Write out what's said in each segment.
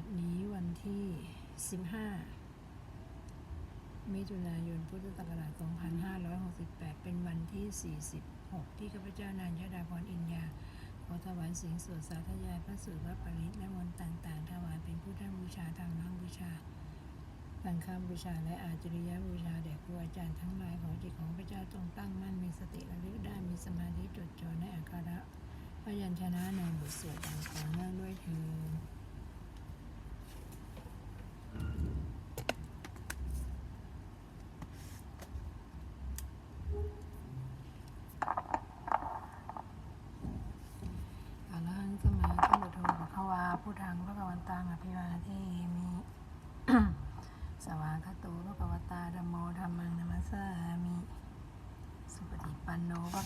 ดนี้วันที่ 15 มิถุนายน พุทธศักราช 2568 เป็นวันที่ 46 ที่ข้าพเจ้านางยดาพรอินยา ขอถวายเสียงสวดสาธยายพระสูตรพระปริตและมนต์ต่าง ๆ ถวายเป็นพุทธบูชาธรรมบูชาสังฆบูชาและอาจริยบูชาแด่ครูอาจารย์ทั้งหลายขอจิตของพระเจ้าจงตั้งมั่นมีสติระลึกได้มีสมาธิจดจ่อในอาการะพยัญชนะในบทสวดอย่างต่อเนื่องด้วยเถิดอะระหังสมาธิพุทโธภะคะวาพุทธังพระกวันตังอภิวาเทมิ สวากขาโตภะคะวตาธัมโมธัมมังนัมัสสามิ สุปฏิปันโนภะ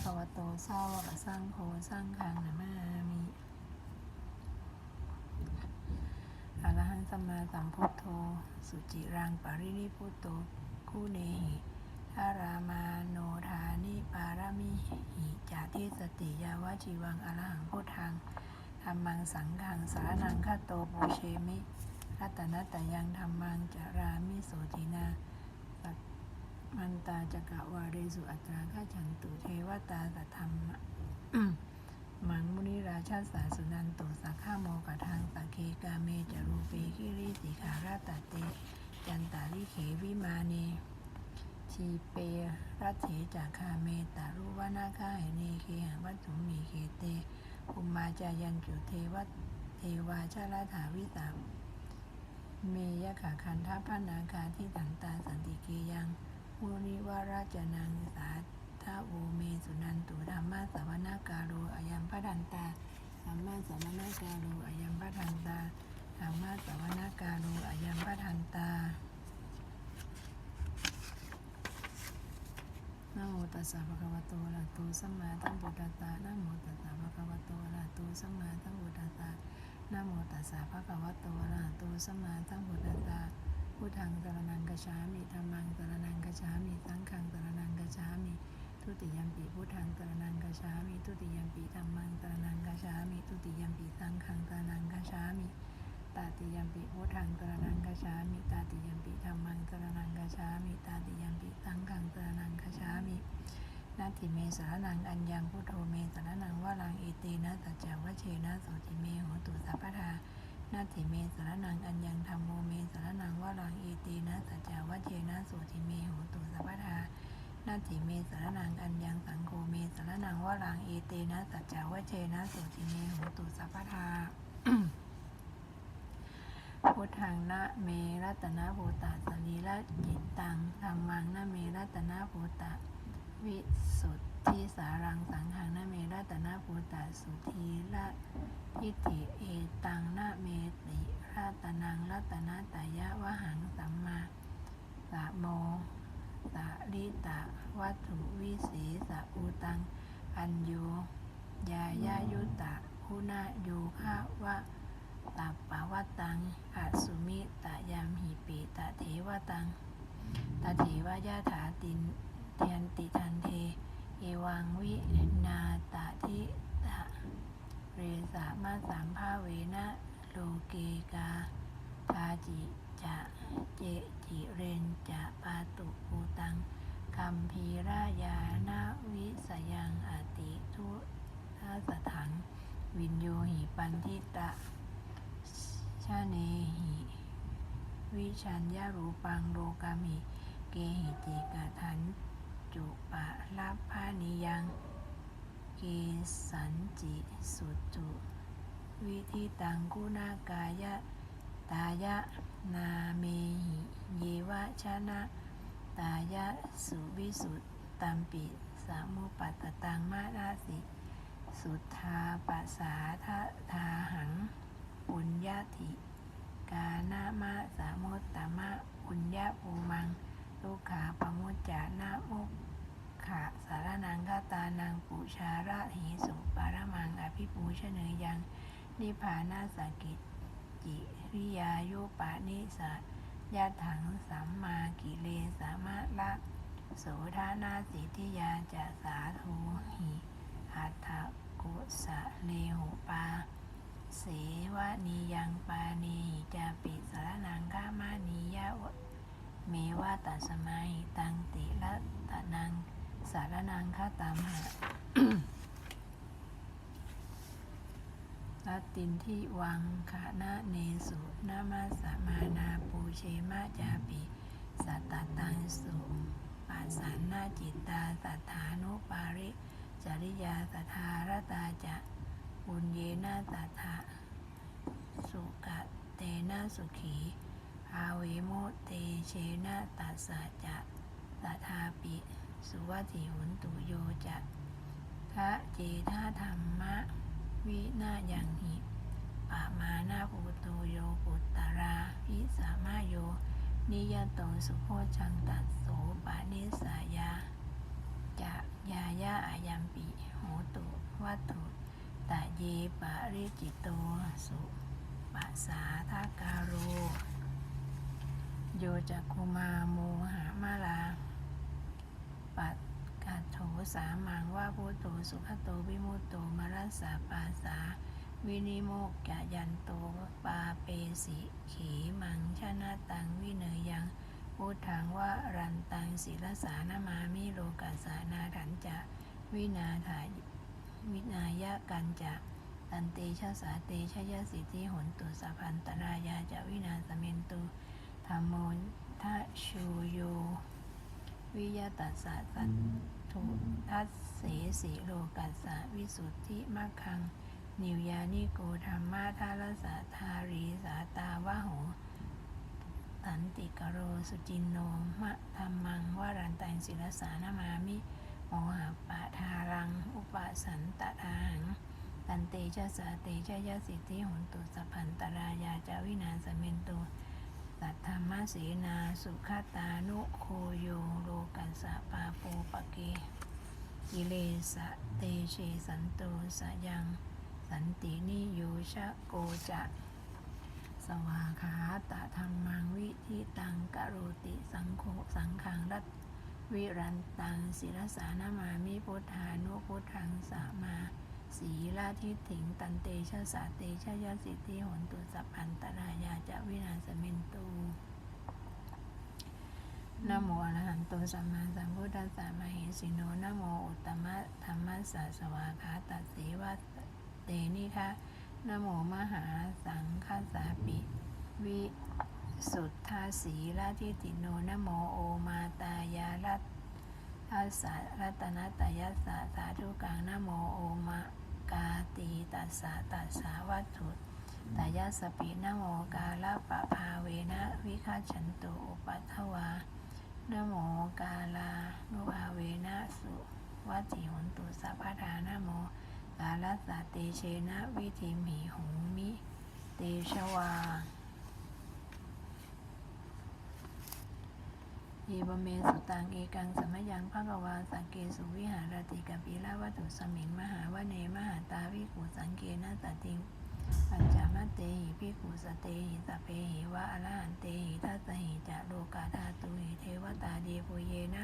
คะวะโตสาวกสังโฆสังฆังนามามิอรหังสัมมาสัมพุทโธ สุจิรังปารินิพุตโตคูเนหิทารามาโนทานิปารมิหิจาทิสติยาวชีวังอรหังพุทธังธรรมังสังฆังสารนังคาโตปูเชมิรัตนตตยังธรรมังจารามิโสตินา มันตาจักะวาเรสุอัตราข้าฉันตุเทวตาสัทธรรมะมังมุนิราชาสาสุนันตุสักขาโมกะทางสักเคกาเมจรูเปกิริสิขาราตเต จันตาลิเขวิมาเนชีเปรัตเถจากคาเมตารุวนาคาเหเนเคหวัตถุมีเคเตอุมมาจายันจุเทวเทวาชาลาถาวิสาเมยะขาคันทัพพนาคาที่ตันตาสันติเกยัง มุนิวาราจนังสาทาโอเมสุนันตุธรรมะสวนาการโรอายัมพดันตาธรรมะสวนาการโรอายัมพดันตาธรรมะสวนาการโรอายัมพดันตานะโมตัสสะภะคะวะโตอะระหะโตสัมมาสัมพุทธัสสะนะโมตัสสะภะคะวะโตอะระหะโตสัมมาสัมพุทธัสสะนะโมตัสสะภะคะวะโตอะระหะโตสัมมาสัมพุทธัสสะ พุทธังสรณังกัจฉามิธัมมังสรณังกัจฉามิสังฆังสรณังกัจฉามิทุติยัมปิพุทธังสรณังกัจฉามิทุติยัมปิธัมมังสรณังกัจฉามิทุติยัมปิสังฆังสรณังกัจฉามิตาติยัมปิพุทธังสรณังกัจฉามิตาติยัมปิธัมมังสรณังกัจฉามิตาติยัมปิสังฆังสรณังกัจฉามินาทิเมสารนังอัญญังพุทโธเมสารนังวารังเอเตนะสัจจวเชนะโสติเมโหตุสัพพทานาทิเมสารนังอัญญังธรรมโมเมสาร ตีนะสัจจวัชเชนะโสติเมโหตุสัพพทานาทิเมสารนังอัญญังสังโฆเมสารนังวารังเอเตนะสัจจวัชเชนะโสติเมโหตุสัพพทาพุทธังนะเมรัตนะโพตาสรีละจิตตังธรรมังนะเมรัตนะโพตาวิสุทธิสารังสังขังนะเมรัตนะภูตาสุธีละทิฏฐิเอตังนะเมติ รัตนังรัตนะตายะวะหังสัมมาสะโมสะลิตะวัตถุวิสีสะอุตัง อัญโยยายายุตะคุณาโยภาวะตัปปะวะตังอัสุมิตะยามหิปิตะเทวตังตะเทวายาถาตินเตียนติทันเท เอวังวินาตาทิตะเรสามาสามภาเวนะ โลเกกาทาจิจะเจจิเรนจะปาตุปูตังคัมพีรายานาวิสยังอติทุทัสถัง วินโยหิปันทิตะชาเนหิวิชัญญารูปังโลกามิ เกหิติกาทัน จุปะลัพพานิยัง เกสันจิสุจุ วิธิตังกุณากายะตายะนาเมหิเยวะชนะตายะสุวิสุตตัมปิสามุปัตตังมาราสิ สุทธาปัสสาทะทาหัง ปุญญาธิ กานามะสามุตตมะปุญญาภูมังลูกขาปมุจจานามุขะสารนังคาตานังปุชาระหิสุปารมังอภิปูชเนยยัง นิพพานาสกิจจิริยายุปานิสะยะถังสัมมากิเลสามะละโสธานาสิทธิยาจะสาธุหิอัตถกุสะเลหุปา เสวะนียังปานีจาปิสารนังฆามานียะเมวะตัสมาหิตังติละตะนังสารนังฆาตามหะัตตินที่วังขานะเนสุนามาสมานาปูเชมะจาปิ สัตตตังสุปัสสันนาจิตตาสัทธานุปาริ จริยาสัทธารตาจะปุญเยนะสัทธาสุกะเตนะสุขีอาเวโมเตเชนะตัสสะจะสัทธาปิ สุวัติหุนตุโยจะทะเจทาธรรมะ วินายังหิปะมานาปุโตโยปุตตาราพิสามาโย นิยโตสุโพชังตัสโสปานิสายาจะยายาอายัมปิโหตุวัตถุตะเยปะริจิตโตสุปัสสาทาการโรโยจักคุมาโมหามาลาปัต สามังว่าพุโตสุขโตวิมุตโตมรัสสาปาสา วินิโมกขยันโตปาเปสิขีมังชนะตังวิเนยังพุทธังว่ารันตังศิลสานามามิโลกัสานาถันจะวินาถาวินายะกันจะตันเตชะสาเตชะยะสิทธิหนตุสัพพันตรายาจะวินาสเมนตุธรรมโมทะชูโยวิยตัสสะสัต ถุทัสเสสีโลกัสสะวิสุทธิมัคคัง นิวยานิโกธรรมาทารสะทารีสาตาวะโหตันติกโรสุจินโนมะธรรมังวารันตังศิลสานามามิโมหะปะทารัง อุปสันตทาหังตันเตชะสาเตชะยะสิทธิหุนตุสัพพันตรายาจาวินาสเมนตุ สัธรรมเสนาสุขตานุโคโยโลกัสสะปาโปปะเกกิเลสะเตเชสันโตสยัง สันตินิโยชะโกจะสวาขาตะธรรมังวิธิตังกโรติสังโฆสังขังรัตวิรันตังศิรสานามามิพุทธานุพุทธังสามา สีลาทิถิงตันเตชะสาเตชะยะสิทธิหนตุสัพพันตรายาจะวินาศเมนตูนโมอรหันโตสัมมาสัมพุทธัสสะมะเหสิโนนโมอุตตมะธรรมัสสะสวาคาตัสสีวะเตนิคะนโมมหาสังฆสาปิวิสุทธาสีลาทิติโนนโมโอมาตายารัตทัสสะรัตนตยัสสะสาธุกังนโมโอมะ กาตีตัสสะตัสสาวัตถุตายาสปีนโมกาลปะพาเวนะวิคาฉันตุอุปัทวานโมกาลานุภาเวนะสุวัติหนตุสัพพทานโมกาลสะเตเชนะวิธิมหิหุมิ เตชวา เยวเมสุตังเอกังสมยังภะกวาสังเกสุวิหารติกัปิลาวัตุสมิงมหาวเนมหาตาวิกุสังเกนะสติงปัญจมัตเตหิพิกุสเตหิสพเพหิวะอรหันเตหิทัสหิจะโลกาธาตุหิเทวตาเดปุเยนะ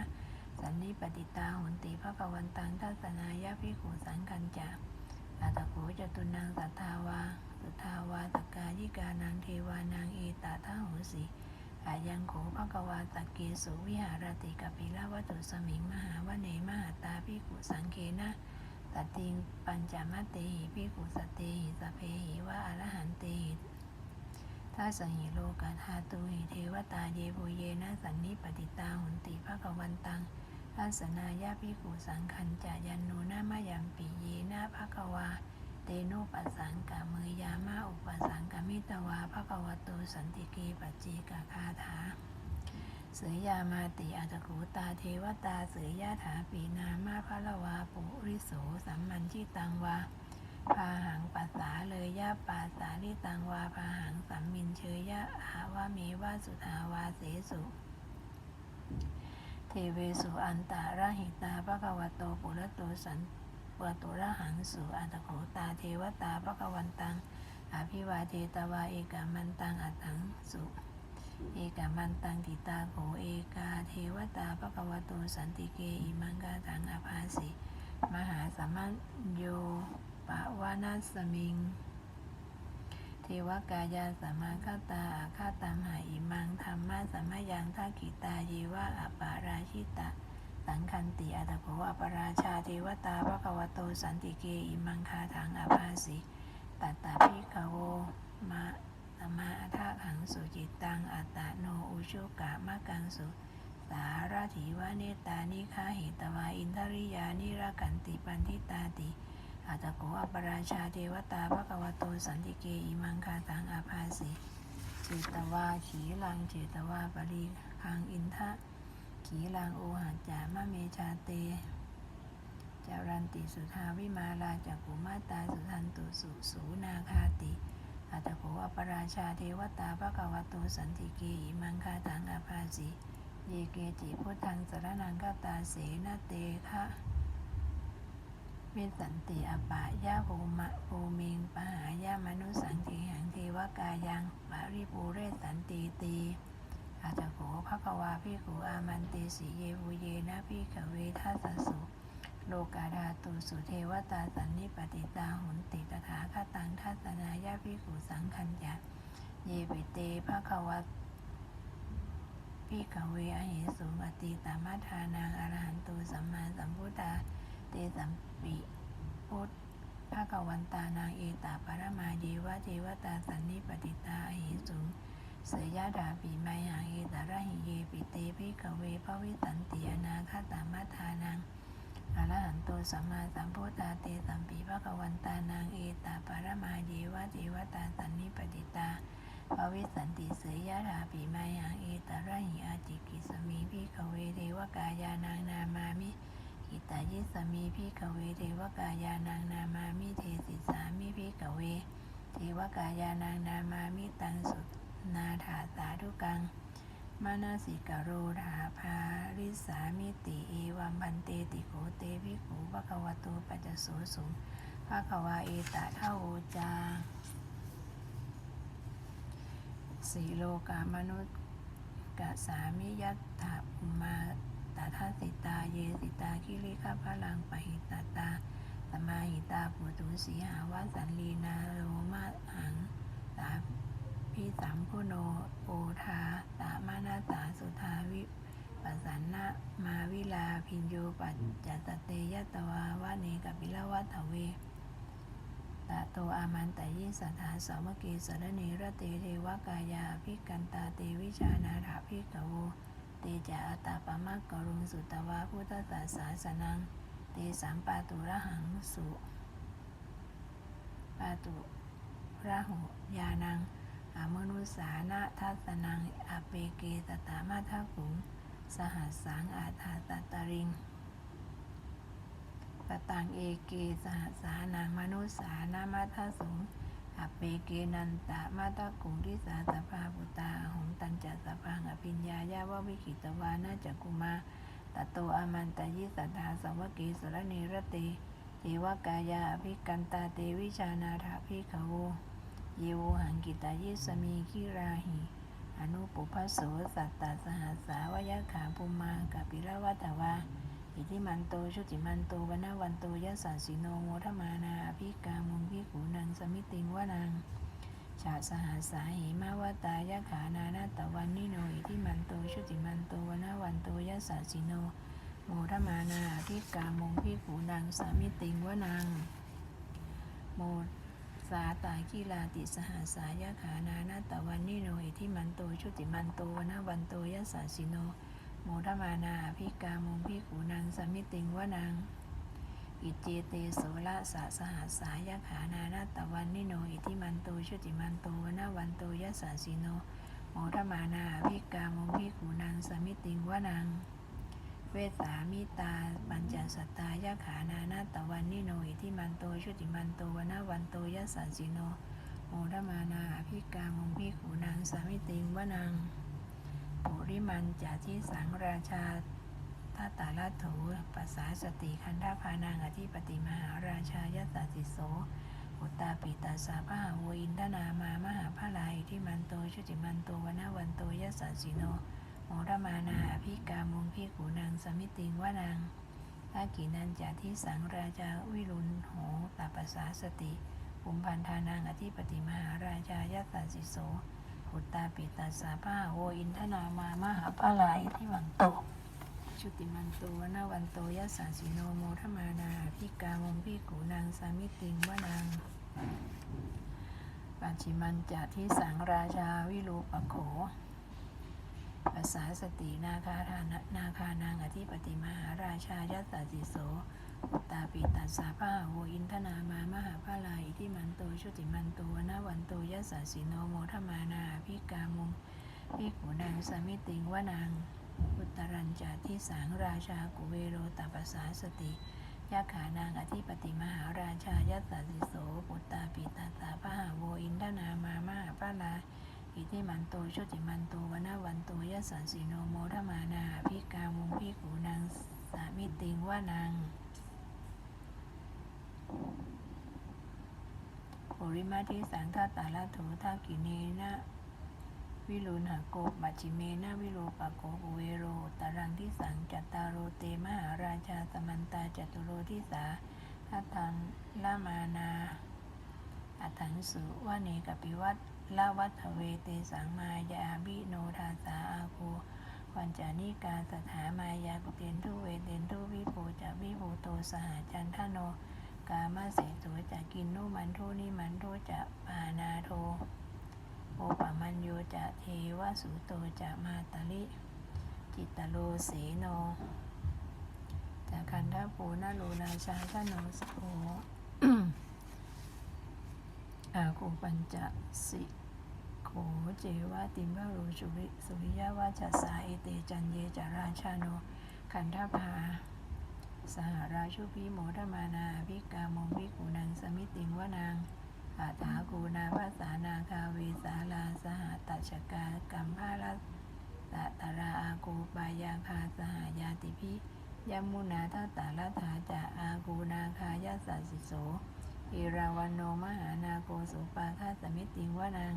สันนิปติตาหุนติภะกวันตังทัสนายะพิกุสังคัญจะอัตถโขจตุนังสัทธาวาสุทาวาสกายิกานังเทวานังเอตาทาหุสี อายังโขภกวาตะเกสุวิหารติกปิลาวัตุสมิงมหาวเนมหาตาพิกุสังเคนะตติงปัญจมัตเตหิพิกุสตเตหิสเพหิวะอรหันเตหิทัสหิโลกาธาตุหิเทวตาเยโบเยนะสันนิปติตาหุนติภกวันตังทัสนายาพิกุสังคัญจายันโนนามยัมปิเยนะภกวา เตโนปัสสังกะมือยามาอุปสังกะมิตวาภควโตสันติเกปัจเจกคาถาเสยยามาติอัตกูตาเทวตาเสยยาถาปีนามาพะละวาปุริโสสัมมันชิตังวาพาหังปัสสาเลยยะปาสสาลิตังวาพาหังสัมมินเชยยะหาวาเมวาสุทาวาเสสุเทเวสุอันตาระหิตาภควโตปุระโตสัน ปตุระหังสุอัตโขตาเทวตาภควันตังอภิวาเทตวาเอกามันตังอัตถังสุเอกามันตังติตาโขเอกาเทวตาภควโตสันติเกอิมังกาตังอภาสิมหาสัมมัญโยปะวานาสมิง เทวกายาสัมมาคตาอาคาตามหาอิมังธรรมะสัมมายังทักขิตาเยวะอปาราชิตะ สังคันติอัตโขอปราชาเทวตาภควโตสันติเกอิมังคาถังอภาสิตัตตาพิกโวมะสมมาทาขังสุจิตตังอัตตโนอุชุกะมะกังสุสารถีวะเนตานิคาหิตวาอินทริยานิรกันติปันทิตาติอัตโกอปราชาเทวตาภควโตสันติเกอิมังคาตังอาภาสิเจตวาขีลังเจตวาปริคังอินทะ ขีลังโอหัจจามะเมชาเตจารันติสุทาวิมาลาจักุมาตาสุทันตุสุสูนาคาติอัตโกอปราชาเทวตาภควโตสันติเกอิมังคาตังอาภาสิเยเกจิพุทธังสารนังกตาเสนาเตคะวิสันติอปายาภูมะภูมิงปหายามนุสังเทหังเทวกายังปาริภูเรสันติตี อาจโขภควาพิขุอามันเติสีเยภูเยนะพิขเวทัสสุโลกาดาตุสุเทวตาสันนิปติตาหุนติตถาคตังทัสนายาพิขุสังคัญญะเยปิเตภควาพิกเวอเหสุปฏิตามาทานังอรหันตุสัมมาสัมพุทธาเตสัมปิพุทธภาควันตานางเอตาปรมาเยวะเทวตาสันนิปติตาอเหสุ สยยะดาปีไมหังเอตระหิเยปิเตพิกเวภวิสันติอนาคตามาทานังอรหันตุสัมมาสัมพุทธาเตสัมปิภาควันตานางเอตาปรมาเยวะเทวตาสันนิปติตาภวิสันติเสยยะถาปีมายังเอตระหิอาจิกิสมีพิขเวเทวกายานางนามามิกิตายิสมีพิขเวเทวกายานางนามามิเทสิสามิพิขเวเทวกายานางนามามิตังสุ นาถาสาธุกัง มานาสิกโรธาภาริสามิติเอวัมพันเตติโกเตภิกขุภควโตปัจจโสสุงภควาเอตะเท่าโอจาสีโลกามนุษย์กะสามิยัตถามาตถาสิตาเยสิตาคิริคาพลังปะหิตาตาสมาหิตาปุตุสีหาวาสันลีนาโลมาหังตา พิสัมพุโนโอทาตามานาสาสุทาวิปัสสันนะมาวิลาพินโยปัจจัตเตยตวาวาเนกปิลวัตเวตะโตอามันตยิสัทธาสาวกีสรณีระเตเทวกายาภิกันตาเตวิชานาถาภิกโวเตจาอัตาปมะกรุงสุตวาพุทธศาสาสนัง เตสัมปาตุระหังสุปาตุระหุยานัง อมนุสานะทัสนังอเปเกตตามาทักุงสหัสสังอาถาตตริงปตังเอเกสหสานังมนุสานามาทาสุงอเปเกนันตะมาตะกุงทิสาสภาปุตาหงตันจัสพังอภิญญายาววิขิตวานาจักุมาตโตอามันตยิสัทธาสวเกสรณีรเตเทวกายาภิกันตาเตวิชานาถาภิกขโว เยโวหังกิตายิสมีคิราหิอนุปุพพโสสัตตาสหัสสาวยะขาภูมากัปิละวัตวาอิทิมันโตชุติมันโตวนาวันโตยะสัสสิโนโมทมานาภิกามุงพิขูนังสมิติงวนังชาสหัสสาหิมาวตายะขานานาตะวันนิโนอิทิมันโตชุติมันโตวนาวันโตยะสัสสิโนโมทมานาภิกามุงพิขูนังสมิติงวนังโม สาตากีลาติสหัสายะขานานาตวันนิโนอิทิมันโตชุติมันโตนาวันโตยะสัสสิโน โมทมานาพิกามุงพิกูนังสมิติงวนัง อิเจเตโสละสะสหัสายะขานานาตวันนิโนอิทิมันโตชุติมันโตนาวันโตยะสัสสิโน โมทมานาพิกามุงพิกูนังสมิติงวนัง เวสามิตา ปัญจสัตตายะขานานาตวันนิโนอิทิมันโตชุติมันโตวนาวันโตยะสัสสิโนโมทมานาพิกามงพิกูนังสามิติงวนังปุริมันจาทิสังราชาทัตตาลโถปัสสาสติคันธาพานังอธิปติมหาราชายสัสสิโสอุตตาปิตาสาพหาโวอินทนามามหาพลายที่มันโตชุติมันโตวนาวันโตยสสสิโน รมานาอภิกามุงพิกูนังสมิติงวานังอากินันจาทิสังราชาวิรุณโหตปัสสาสติอุมพันธานังอธิปติมหาราชายัสสสิโสหุตตาปิตัสสะพาโวอินทนามามหาปาลาอิทิวังโตชุติมันโตวนาวันโตยัสสาสิโนโมทมานาพิกามงพิกูนางสามิติงวานางปัจฉิมันจะที่สังราชาวิรูปโข ภาษาสตินาคาทานะนาคานางอธิปติมหาราชายัสสาสิโสอุตตาปิตัสสาภาโวอินทนามามหาภาลาอิทิมันโตชุติมันโตนาวันโตยัสสิโนโมทมานาพิกามุงพิกูนางสามิติงวานางอุตรัญจาทิสังราชากุเวโรตัปปสาสติยาขานางอธิปติมหาราชายัสสิโสปุตตาปิตาตาพหาโวอินทนามามหาปาลา อิทิมันโตชุติมันโตวนาวันโตยัสสสิโนโมทมานาพิกามุงพิกูนางสามิติงว่านางปุริมาทิสังฆตาลโถทากิเนนะวิรุณหโกปัจฉิเมนะวิโรปโกภเวโรตารังที่สังจัตตารโรเตมหาราชาสมันตาจัตุโรทิสาทัตถังละมานาอัถังสุวาเนกปิวัต ละวัฏเวเตสังมายาบิโนทาสาอาโควันจานิการสถามายากุเตนทุเวเตนทุวิโปจะวิโพโตสหจันทโน กามาเสโสจะกินนุมันโทนิมันโทจะปานาโทโอปมัญโยจะเทวสุโตจะมาตลิ จิตตโลเสโนจากคันธปูนาโลนาชาชโนสโภ อาคูปัญจสิโขเจวะติมะโรชุริสุริยาวาจัสสาเอเตจันเยจาราชาโนขันธภาสหราชุพิโมทมานาภิกามงภิกุนังสมิติงวานางอาถากูนาภาษานาคาเวสาลาสหตัชกากัมภาลตะตาราอากูปายาคาสหายาติพิยมุนาทัตตาลถาจาอากูนาคายาสัสิโส อิราวันโนมหานาโกสุปาคาสมิติวนัง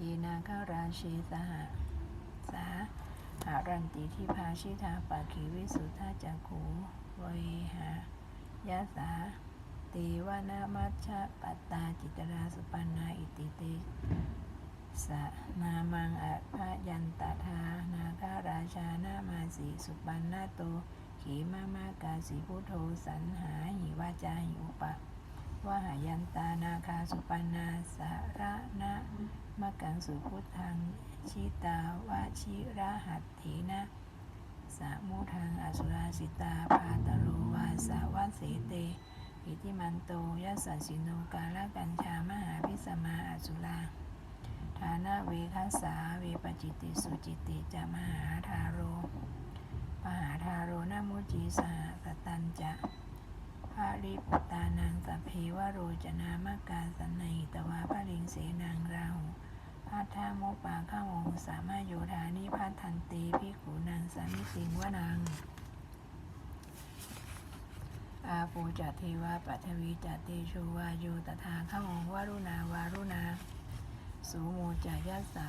ยีนาคาราชีสหะสาหารันติทิพาชิทาปาขีวิสุทธาจักขูเวหายาสาติวานามัชฌะปัตตาจิตราสุปันนาอิติเตสะนามังอะพะยันตถานาคาราชานามาสีสุปันนาโตขีมามา กาสีพุทโธสันหาหิวาจาหิอุปะ วหายันตานาคาสุปนาสาระนะมะกังสุพุทธังชิตาวะชิระหัตถีนะสามุทังอสุราสิตาพาตโรวาสาวะเสเตอิติมันโตยัสสิโนกาลกัญชามหาพิสมาอสุราฐานะเวคัสสาเวปจิติสุจิตติจะมหาทาโรมหาทาโรนามุจีสหสตันจะ ภาริปุตานังสัพเพวโรจนามากาสันนหิตวาภริงเสนางราหูพัทธาโมปาข้าวงสามารถโยธานิพัทันตีพิขูนางสามิติงวนังอาปูจัตเทวาปัทวีจัตเตโชวาโยตถาข้าวงวารุณาวารุณา สูโมจายัสสะ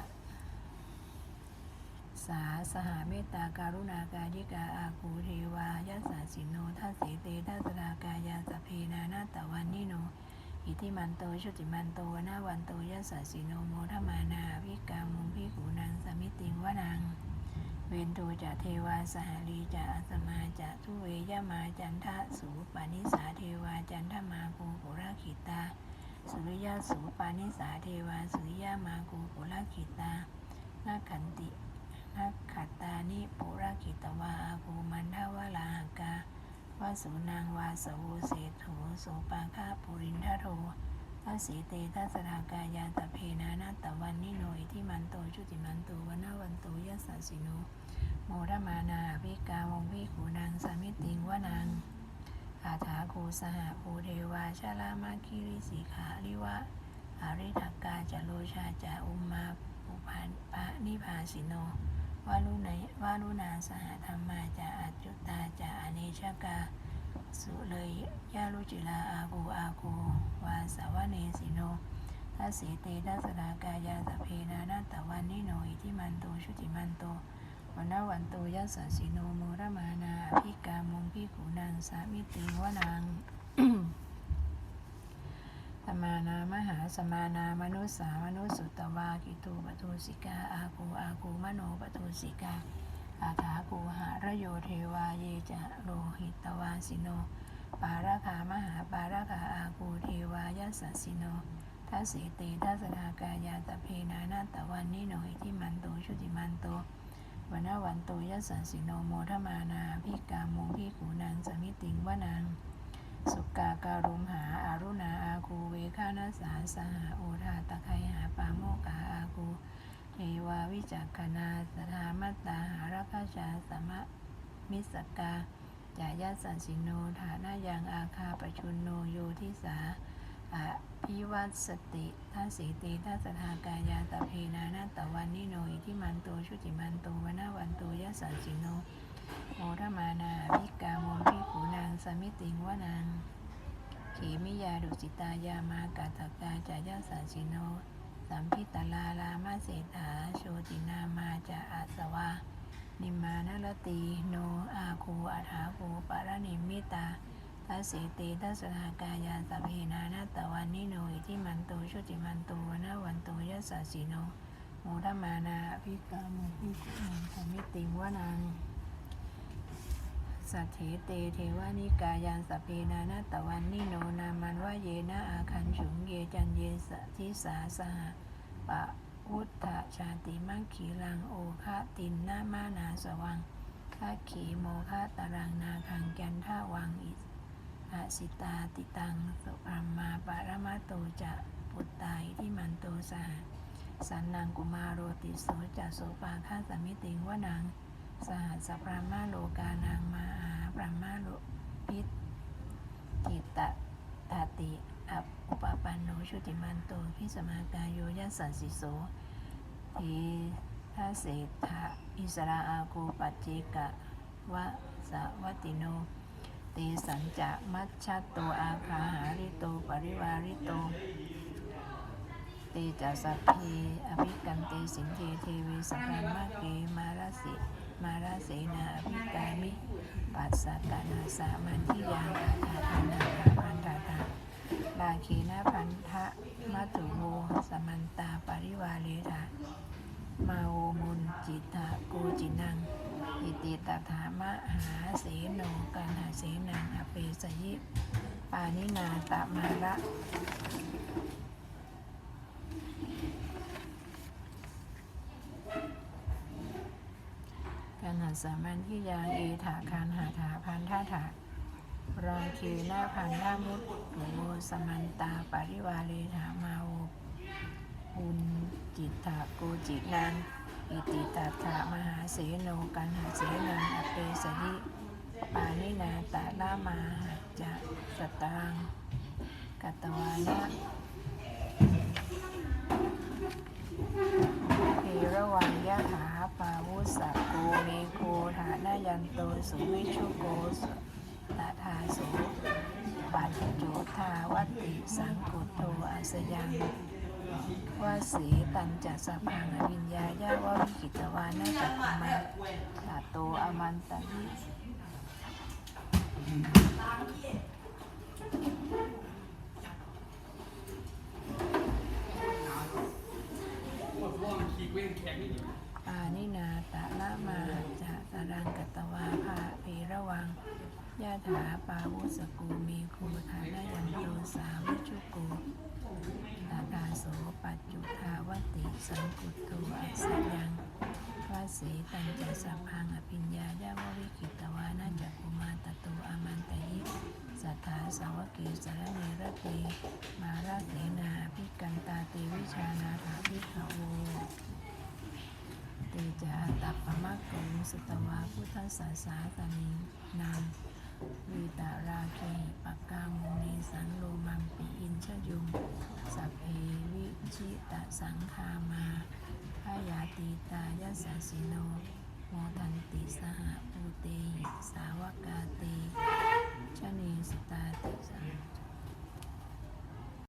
สาสหเมตตาการุณาการิกาอาคูเทวายัสสะสิโนทัสเสเตทัสรากายาสพเพนานาตะวันนิโน อิทิมันโตชุติมันโตนาวันโตยัสสะสิโนโมทมานาวิกามุงพิกูนางสมิติงวนัง เวนโทจะเทวาสหลีจะอัสมาจะทุเวยามาจันทะสูปานิสาเทวาจันทมากูปุราขิตา สุริยสูปานิสาเทวาสุริยมากูปุราขิตานาขันติ นาขัตตานิปุราขิตวาอากูมันทวลาหกาวาสุนางวาสวูเศโถโสปาคาปุรินทโรทัสีเตทัสรากายาตเพนานาตวันนิโนอิทิมันโตชุติมันโตวนาวันโตยัสสะสิโนโมรมานาภิกาวงพิขูนางสามิติงวานางอาถาคูสหภูเทวาชาลามาคิริสิขาลิวะอาริทักกาจะโลชาจะอุมมาปุพันปะนิพาสิโน วารุณยวารุณาสหธรรมาจะอจุตาจะอเนชกา สุเลยยาลุจิลาอากูอากูวาสาวเนสิโนทัสสีเตทัสรากายาสเพนานาตวันนิโนอิทิมันโตชุติมันโตวันนาวันโตยัสสะสิโนโมรมานาพิกามุงพิขูนางสามิติวนาง ธรรมานามหาสมานามนุสสามนุสสุตวากิตูปทูสิกาอากูอากูมโนปทูสิกาอาถากูหาระโยเทวาเยจะโลหิตวาสิโน ปาราคามหาปาราคาอากูเทวายัสสิโนทัสสิติทัสนากายาตเพนานาตวันนิโนอิทิมันโตชุติมันโตวันนวันโตยัสสิโนโมทมานาพิกาโมพิกูนางสมิติงวานาง สุกาการุมหาอารุณาอาคูเวคานาสาสหาโอทาตะไคหาปาโมกาอาคูเทวาวิจักขณาสธามัตตาหาราคาชาสมะมิสกาจายาสันสิโนฐานายังอาคาปชุนโนโยทิสาอภิวัตสติทัสสิติทัสทากายาตเพนานาตะวันนิโนอิทิมันโตชุติมันโตวนาวันโตยะสันสิโน โมทมานาพิกาโมพิขูนางสมิติงวานางขีมิยาดุสิตายามากาตกาจายาสาชิโน สัมพิตลาลามาเศษฐาโชตินามาจาอาสวานิมานรตีโนอาคูอัฐาคูปารณิมิตาทัสสิติทัสสากายาสัพเพนานาตวันนิโนอิทิมันโตชุติมันตวนาวันโตยัสสสิโนโมทมานาพิกาโมพิขุนางสมิติงวานาง สัทเถเตเทวานิกายันสพเพนานาตวันนิโนนามันวะเยนะอาคันฉุงเยจันเยสทิสาสหปะพุทธชาติมังคีลังโอคะตินนามานาสวังคะขีโมคะตารังนาคังแกนท่าวังอิอาสิตาติตังสุพรมมาปารมาโตจะปุตตาอิที่มันโตสหสันนังกุมารโรติโสจะโสปาคาสมิติงวนัง สหัสพรามาโลกานางมาหาพรามาโลพิติตะตาติอัปอุปปันโนชุติมันโตพิสมากายโยยัสันสิโสทีทัสเสถะอิสราอากูปัจเจกะวะสะวัติโนเตสัญจะมัชชะโตอาคาหาริโตปริวาริโตเตจัสสพเพอภิกันเตสินเทเทวีสัพพมะเกมาราสิ มาราเสนาภิกามิปัสสะกานาสามันทิยังอาคาธนาคาพันธาตาลาคีนาพันธะมัตุโวสมันตาปริวาเลธามาโอมุนจิตตะโกจินัง อิติตถามะหาเสโนกันหาเสนังอเปสยิปานินาตะมาระ กันหั สามันที่ยางเอถาคานหาถาพันท่าถาราคีหน้าพันท่ามุตโมสมันตาปริวาเลถามาโอบุญจิตตาโกจินันอิติตาถามหาเสโนกันหาเสนังอเปสยิปานินาตาลามาหจะสตังกัตตวานะทีระวังยะถา ปาวุสะโกเมโคฐานายันโตสุวิชุโกสุตถาโสปัจโจทาวัตติสังกุโตอาสยังวาสีตันจัสพังอวิญญาญาววิกิตวานาจักมาตาโตอมันตหิ ปานินาตะละมาจะสรังกตวาภาปีระวังยะถาปาวุสกูมีคูฐานายันโตสาวิชุกูตาตาโสปัจจุทาวติสังกุตโตอัสยังวาสีตันจะสัพพังอภิญญาญาววิกิตวานาจักุมาตโตอามันตยิสัทธาสาวกีสารเนรเตมาราเสนาพิกันตาเตวิชานาถาพิขโว ตจาตัปปมะกงสุตวาพุทธสาสาตานินามวีตาราคีปักกามุนีสังโลมัมปีอินชยุงสัพเพวิชิตะสังคามาพยาตีตายัสสสิโนโมทันติสหปูเตหิสาวกาเตชนีสตาติสัง